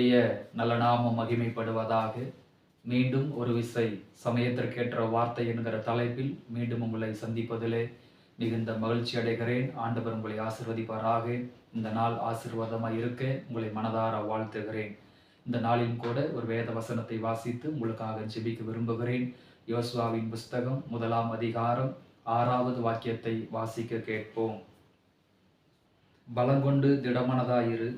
கர்த்தருடைய நல்ல நாமம் மகிமைப்படுவதாக. மீண்டும் ஒரு விசை சமயத்திற்கேற்ற வார்த்தை என்கிற தலைப்பில் மீண்டும் உங்களை சந்திப்பதிலே மிகுந்த மகிழ்ச்சி அடைகிறேன். ஆண்டவர் உங்களை ஆசிர்வதிப்பாராக. இந்த நாள் ஆசிர்வாதமாக இருக்க உங்களை மனதார வாழ்த்துகிறேன். இந்த நாளிலும் கூட ஒரு வேத வசனத்தை வாசித்து உங்களுக்காக ஜெபிக்க விரும்புகிறேன். யோசுவாவின் புஸ்தகம் முதலாம் அதிகாரம் ஆறாவது வாக்கியத்தை வாசிக்க கேட்போம். பலங்கொண்டு திடமனதாயிரு.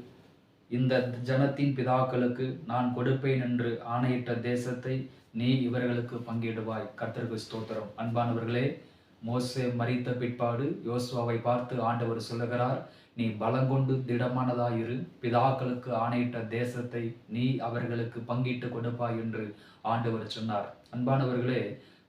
இந்த ஜனத்தின் பிதாக்களுக்கு நான் கொடுப்பேன் என்று ஆணையிட்ட தேசத்தை நீ இவர்களுக்கு பங்கிடுவாய். கர்த்தருக்கு ஸ்தோத்திரம். அன்பானவர்களே மோசே மறித்த பிற்பாடு யோசுவாவை பார்த்து ஆண்டவர் சொல்லுகிறார் நீ பலங்கொண்டு திடமானதாயிரு. பிதாக்களுக்கு ஆணையிட்ட தேசத்தை நீ அவர்களுக்கு பங்கிட்டு கொடுப்பாய் என்று ஆண்டவர் சொன்னார். அன்பானவர்களே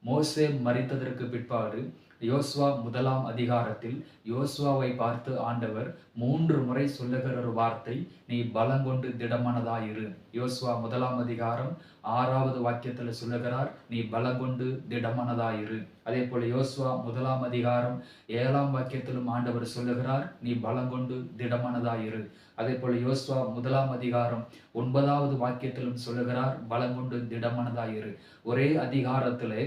மோசே மறித்ததற்கு பிற்பாடு யோசுவா முதலாம் அதிகாரத்தில் யோசுவாவை பார்த்து ஆண்டவர் மூன்று முறை சொல்லுகிற ஒரு வார்த்தை நீ பலங்கொண்டு திடமானதாயிரு. யோசுவா முதலாம் அதிகாரம் ஆறாவது வாக்கியத்தில் சொல்லுகிறார் நீ பலங்கொண்டு திடமானதாயிரு. அதே போல யோசுவா முதலாம் அதிகாரம் ஏழாம் வாக்கியத்திலும் ஆண்டவர் சொல்லுகிறார் நீ பலங்கொண்டு திடமானதாயிரு. அதே போல யோசுவா முதலாம் அதிகாரம் ஒன்பதாவது வாக்கியத்திலும் சொல்லுகிறார் பலங்கொண்டு திடமானதாயிரு. ஒரே அதிகாரத்திலே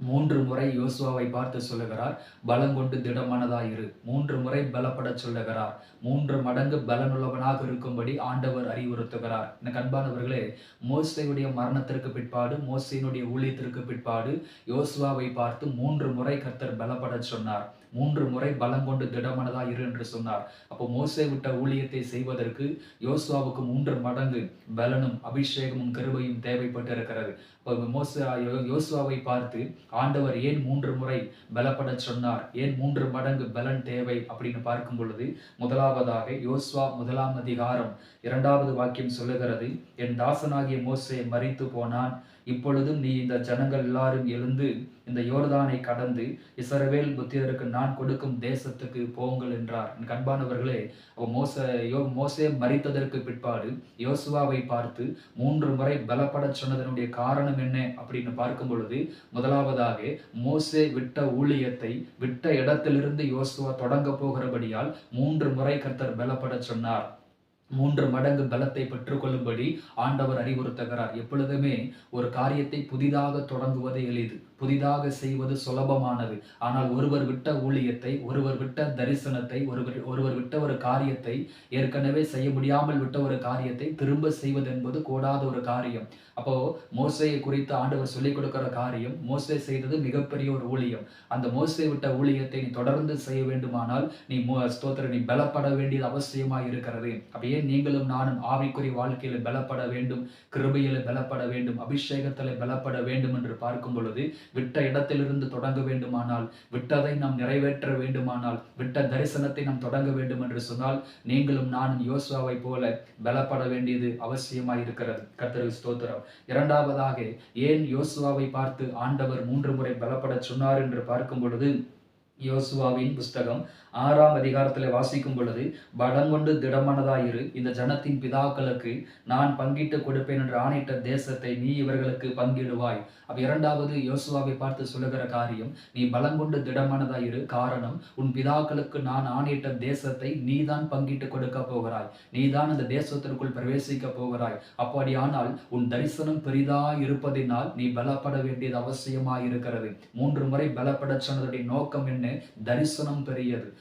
மூன்று முறை யோசுவாவை பார்த்து சொல்லுகிறார் பலம் கொண்டு பலங்கொண்டு திடமானதாயிரு மூன்று முறை பலப்பட சொல்லுகிறார். மூன்று மடங்கு பலனுள்ளவனாக இருக்கும்படி ஆண்டவர் அறிவுறுத்துகிறார். எனக்கு அன்பானவர்களே மோசையுடைய மரணத்திற்கு பிற்பாடு மோசையினுடைய ஊழியத்திற்கு பிற்பாடு யோசுவாவை பார்த்து மூன்று முறை கர்த்தர் பலப்பட சொன்னார். மூன்று முறை பலம் கொண்டு திடமனதா இரு என்று சொன்னார். அப்போ மோசே விட்ட ஊழியத்தை செய்வதற்கு யோசுவாவுக்கு மூன்று மடங்கு பலனும் அபிஷேகமும் கருவையும் தேவைப்பட்டு இருக்கிறது மோச யோசுவாவை பார்த்து ஆண்டவர் ஏன் மூன்று முறை பலப்பட சொன்னார்? ஏன் மூன்று மடங்கு பலன் தேவை? அப்படின்னு பார்க்கும் பொழுது முதலாவதாக யோசுவா முதலாம் அதிகாரம் இரண்டாவது வாக்கியம் சொல்லுகிறது என் தாசனாகிய மோசே மறித்து போனான். இப்பொழுதும் நீ இந்த ஜனங்கள் எல்லாரும் எழுந்து இந்த யோர்தானை கடந்து இசரவேல் புத்திரருக்கு நான் கொடுக்கும் தேசத்துக்கு போங்கள் என்றார். என் கண்பானவர்களே மோச யோ மோசே மறித்ததற்கு பிற்பாடு யோசுவாவை பார்த்து மூன்று முறை பலப்பட சொன்னதனுடைய காரணம் என்ன அப்படின்னு பார்க்கும் பொழுது முதலாவதாக மோசே விட்ட ஊழியத்தை விட்ட இடத்திலிருந்து யோசுவா தொடங்க போகிறபடியால் மூன்று முறை கர்த்தர் பலப்பட சொன்னார். மூன்று மடங்கு பலத்தை பெற்றுக்கொள்ளும்படி ஆண்டவர் அறிவுறுத்துகிறார். எப்பொழுதுமே ஒரு காரியத்தை புதிதாக தொடங்குவது எளிது. புதிதாக செய்வது சுலபமானது. ஆனால் ஒருவர் விட்ட ஊழியத்தை ஒருவர் விட்ட தரிசனத்தை ஒருவர் ஒருவர் விட்ட ஒரு காரியத்தை ஏற்கனவே செய்ய முடியாமல் விட்ட ஒரு காரியத்தை திரும்ப செய்வது என்பது கூடாத ஒரு காரியம். அப்போ மோசையை குறித்து ஆண்டவர் சொல்லிக் கொடுக்கிற காரியம் மோசை செய்தது மிகப்பெரிய ஒரு ஊழியம். அந்த மோசை விட்ட ஊழியத்தை நீ தொடர்ந்து செய்ய வேண்டுமானால் நீ ஸ்தோத்திர நீ பலப்பட வேண்டியது அவசியமாக இருக்கிறது. அப்படியே நீங்களும் நானும் ஆவிக்குறி வாழ்க்கையில பலப்பட வேண்டும் கிருபையில பலப்பட வேண்டும் அபிஷேகத்தில் பலப்பட வேண்டும் என்று பார்க்கும் பொழுது விட்ட இடத்திலிருந்து தொடங்க வேண்டுமானால் விட்டதை நாம் நிறைவேற்ற வேண்டுமானால் விட்ட தரிசனத்தை நாம் தொடங்க வேண்டும் என்று சொன்னால் நீங்களும் நானும் யோசுவாவை போல பலப்பட வேண்டியது அவசியமாய் இருக்கிறது. கத்தரு ஸ்தோத்திரம். இரண்டாவதாக ஏன் யோசுவாவை பார்த்து ஆண்டவர் மூன்று முறை பலப்படச் சொன்னார் என்று பார்க்கும் பொழுது யோசுவாவின் புஸ்தகம் ஆறாம் அதிகாரத்தில் வாசிக்கும் பொழுது பலங்கொண்டு திடமானதாயிரு இந்த ஜனத்தின் பிதாக்களுக்கு நான் பங்கிட்டு கொடுப்பேன் என்று ஆணையிட்ட தேசத்தை நீ இவர்களுக்கு பங்கிடுவாய். அப்ப இரண்டாவது யோசுவாவை பார்த்து சொல்லுகிற காரியம் நீ பலங்கொண்டு திடமானதாயிரு காரணம் உன் பிதாக்களுக்கு நான் ஆணையிட்ட தேசத்தை நீதான் பங்கிட்டு கொடுக்க போகிறாய். நீதான் அந்த தேசத்திற்குள் பிரவேசிக்க போகிறாய். அப்படியானால் உன் தரிசனம் பெரிதா இருப்பதினால் நீ பலப்பட வேண்டியது அவசியமாயிருக்கிறது. மூன்று முறை பலப்பட சொன்னதுடைய நோக்கம் என்ன? தரிசனம் பெரியது.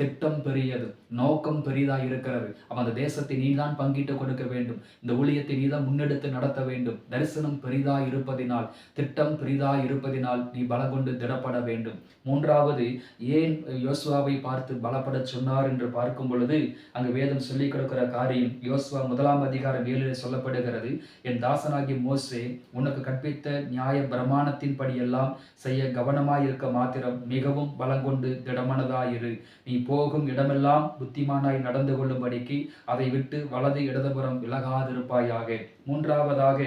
திட்டம் பெரியது நோக்கம் பெரிதாக இருக்கிறது. அவன் அந்த தேசத்தை நீதான் பங்கிட்டு கொடுக்க வேண்டும். இந்த ஊழியத்தை நீதான் முன்னெடுத்து நடத்த வேண்டும். தரிசனம் பெரிதா இருப்பதினால் திட்டம் பெரிதா இருப்பதினால் நீ பலம் கொண்டு திடப்பட வேண்டும். மூன்றாவது ஏன் யோசுவாவை பார்த்து பலப்பட சொன்னார் என்று பார்க்கும் பொழுது அங்கு வேதம் சொல்லிக் கொடுக்கிற காரியம் யோசுவா முதலாம் அதிகாரம் ஏழில் சொல்லப்படுகிறது. என் தாசனாகிய மோசே உனக்கு கற்பித்த நியாய பிரமாணத்தின் படியெல்லாம் செய்ய கவனமாயிருக்க மாத்திரம் மிகவும் பலங்கொண்டு திடமானதாயிரு. நீ போகும் இடமெல்லாம் புத்திமானாய் நடந்து கொள்ளும்படிக்கு அதை விட்டு வலது இடதுபுறம் விலகாதிருப்பாயாக. மூன்றாவதாக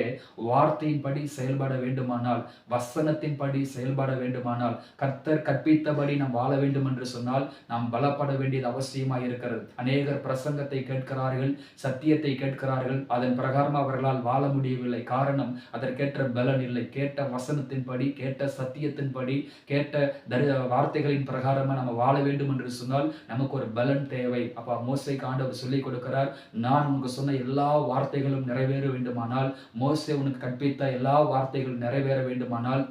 வார்த்தையின்படி செயல்பட வேண்டுமானால் வசனத்தின்படி செயல்பட வேண்டுமானால் கர்த்தர் கற்பித்தபடி நாம் வாழ வேண்டும் என்று சொன்னால் நாம் பலப்பட வேண்டியது அவசியமாக இருக்கிறது. அநேகர் பிரசங்கத்தை கேட்கிறார்கள் சத்தியத்தை கேட்கிறார்கள் அதன் பிரகாரம் அவர்களால் வாழ முடியவில்லை. காரணம் அதற்கேற்ற பலன் இல்லை. கேட்ட வசனத்தின்படி கேட்ட சத்தியத்தின்படி கேட்ட தரி வார்த்தைகளின் பிரகாரமாக நம்ம வாழ வேண்டும் என்று சொன்னால் என்றால் நமக்கு ஒரு பலன் தேவை. அப்பா மோசைக்கு ஆண்டவர் சொல்லிக் கொடுக்கிறார் நான் உனக்கு சொன்ன எல்லா வார்த்தைகளும் நிறைவேற வேண்டுமானால் மோசை உனக்கு கற்பித்த எல்லா வார்த்தைகளும் நிறைவேற வேண்டுமானால்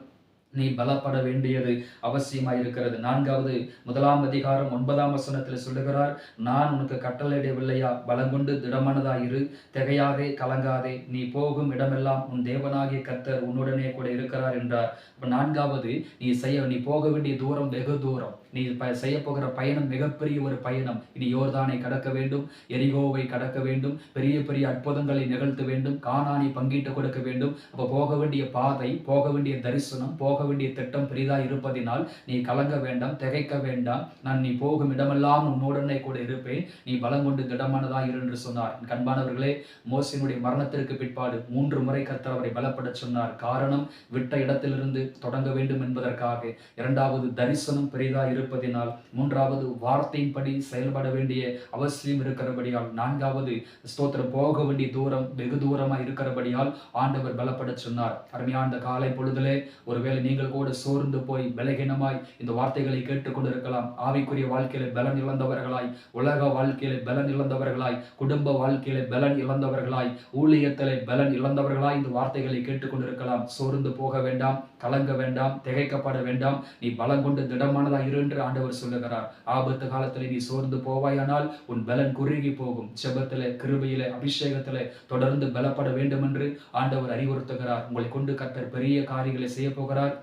நீ பலப்பட வேண்டியது அவசியமாக இருக்கிறது. நான்காவது முதலாம் அதிகாரம் ஒன்பதாம் வசனத்தில் சொல்லுகிறார் நான் உனக்கு கட்டளையிடவில்லையா? பலங்கொண்டு திடமானதாயிரு திகையாதே கலங்காதே. நீ போகும் இடமெல்லாம் உன் தேவனாகிய கத்தர் உன்னுடனே கூட இருக்கிறார் என்றார். அப்ப நான்காவது நீ செய்ய நீ போக வேண்டிய தூரம் வெகு தூரம். நீ ப செய்ய போகிற பயணம் மிகப்பெரிய ஒரு பயணம். இனி யோர்தானை கடக்க வேண்டும் எரிகோவை கடக்க வேண்டும் பெரிய பெரிய அற்புதங்களை நிகழ்த்த வேண்டும் காணானை பங்கீட்டு கொடுக்க வேண்டும். அப்போ போக வேண்டிய பாதை போக வேண்டிய தரிசனம் போக வேண்டிய திட்டம் பெரிதா இருப்பதினால் நீ கலங்க வேண்டாம் திகைக்க வேண்டாம். நான் நீ போகும் இடமெல்லாம் உன்னுடனே கூட இருப்பேன். நீ பலம் கொண்டு திடமானதாக இரு என்று சொன்னார். கண்பானவர்களே மோசினுடைய மரணத்திற்கு பிற்பாடு மூன்று முறை கத்தர் அவரை பலப்பட சொன்னார். காரணம் விட்ட இடத்திலிருந்து தொடங்க வேண்டும் என்பதற்காக. இரண்டாவது தரிசனம் பெரிதா இருப்பதினால் மூன்றாவது வார்த்தையின்படி செயல்பட வேண்டிய அவசியம் இருக்கிறபடியால் நான்காவது ஸ்தோத்திரம் போக வேண்டிய தூரம் வெகு தூரமாக இருக்கிறபடியால் ஆண்டவர் பலப்பட சொன்னார். அருமையான காலை பொழுதிலே ஒருவேளை நீங்கள் கூட சோர்ந்து போய் பலகீனமாய் இந்த வார்த்தைகளை கேட்டுக்கொண்டிருக்கலாம். ஆவிக்குரிய வாழ்க்கையில பலன் இழந்தவர்களாய் உலக வாழ்க்கையில பலன் இழந்தவர்களாய் குடும்ப வாழ்க்கையில பலன் இழந்தவர்களாய் ஊழியத்திலே பலன் இழந்தவர்களாய் இந்த வார்த்தைகளை கேட்டுக்கொண்டிருக்கலாம். சோர்ந்து போக வேண்டாம் கலங்க வேண்டாம் திகைக்கப்பட வேண்டாம். நீ பலம் கொண்டு திடமானதாக இரு என்று ஆண்டவர் சொல்லுகிறார். ஆபத்து காலத்திலே நீ சோர்ந்து போவாயானால் உன் பலன் குறுகி போகும். செபத்திலே கிருபையில அபிஷேகத்திலே தொடர்ந்து பலப்பட வேண்டும் என்று ஆண்டவர் அறிவுறுத்துகிறார். உங்களை கொண்டு கத்தர் பெரிய காரியங்களை செய்ய போகிறார்.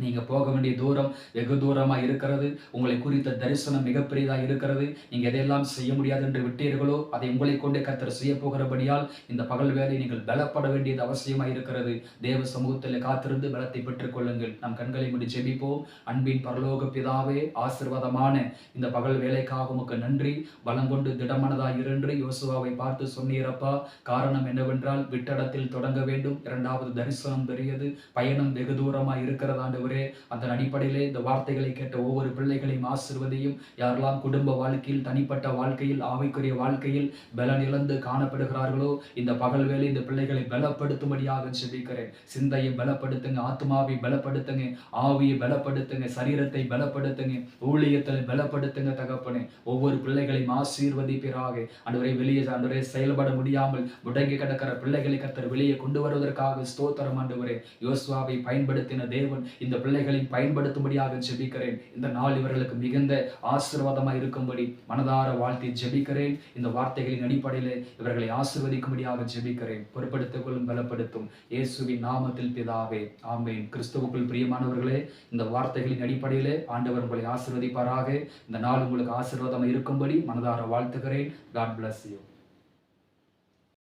நீங்கள் போக வேண்டிய தூரம் வெகு தூரமாக இருக்கிறது. உங்களை குறித்த தரிசனம் மிகப்பெரியதாக இருக்கிறது. நீங்கள் எதையெல்லாம் செய்ய முடியாது என்று விட்டீர்களோ அதை உங்களை கொண்டே கத்தர் செய்ய போகிறபடியால் இந்த பகல் வேலை நீங்கள் பலப்பட வேண்டியது அவசியமாக இருக்கிறது. தேவ சமூகத்தில் காத்திருந்து பலத்தை பெற்றுக்கொள்ளுங்கள் நம் கண்களை மூடி ஜெபிப்போம். அன்பின் பரலோக பிதாவே ஆசிர்வாதமான இந்த பகல் வேலைக்காக உமக்கு நன்றி. பலம் கொண்டு திடமானதாய் இருந்து யோசுவாவை பார்த்து சொன்னீரப்பா காரணம் என்னவென்றால் விட்டடத்தில் தொடங்க வேண்டும். இரண்டாவது தரிசனம் பெரியது. பயணம் வெகு தூரமாக இருக்கிறதாண்டு ஆண்டவரே அதன் அடிப்படையிலே இந்த வார்த்தைகளை கேட்ட ஒவ்வொரு பிள்ளைகளையும் ஆசிர்வதையும். யாரெல்லாம் குடும்ப வாழ்க்கையில் தனிப்பட்ட வாழ்க்கையில் ஆவிக்குரிய வாழ்க்கையில் பலன் இழந்து காணப்படுகிறார்களோ இந்த பகல் வேலை இந்த பிள்ளைகளை பலப்படுத்தும்படியாக செபிக்கிறேன் சிந்தையை பலப்படுத்துங்க ஆத்மாவை பலப்படுத்துங்க ஆவியை பலப்படுத்துங்க சரீரத்தை பலப்படுத்துங்க ஊழியத்தில் பலப்படுத்துங்க தகப்பனே. ஒவ்வொரு பிள்ளைகளையும் ஆசீர்வதிப்பீராக. அன்றுவரை வெளியே அன்றுவரை செயல்பட முடியாமல் முடங்கி கிடக்கிற பிள்ளைகளை கத்தர் வெளியே கொண்டு வருவதற்காக ஸ்தோத்திரம் ஆண்டவரே. யோசுவாவை பயன்படுத்தின தேவன் இந்த இந்த பிள்ளைகளை பயன்படுத்தும்படியாக ஜெபிக்கிறேன். இந்த நாள் இவர்களுக்கு மிகுந்த ஆசீர்வாதமாக இருக்கும்படி மனதார வாழ்த்தி ஜெபிக்கிறேன். இந்த வார்த்தைகளின் அடிப்படையில் இவர்களை ஆசீர்வதிக்கும்படியாக ஜெபிக்கிறேன். பொறுப்படுத்திக் கொள்ளும் பலப்படுத்தும் இயேசுவின் நாமத்தில் பிதாவே ஆமேன். கிறிஸ்துவுக்குள் பிரியமானவர்களே இந்த வார்த்தைகளின் அடிப்படையிலே ஆண்டவர் உங்களை ஆசீர்வதிப்பாராக. இந்த நாள் உங்களுக்கு ஆசீர்வாதமாக இருக்கும்படி மனதார வாழ்த்துகிறேன். God bless you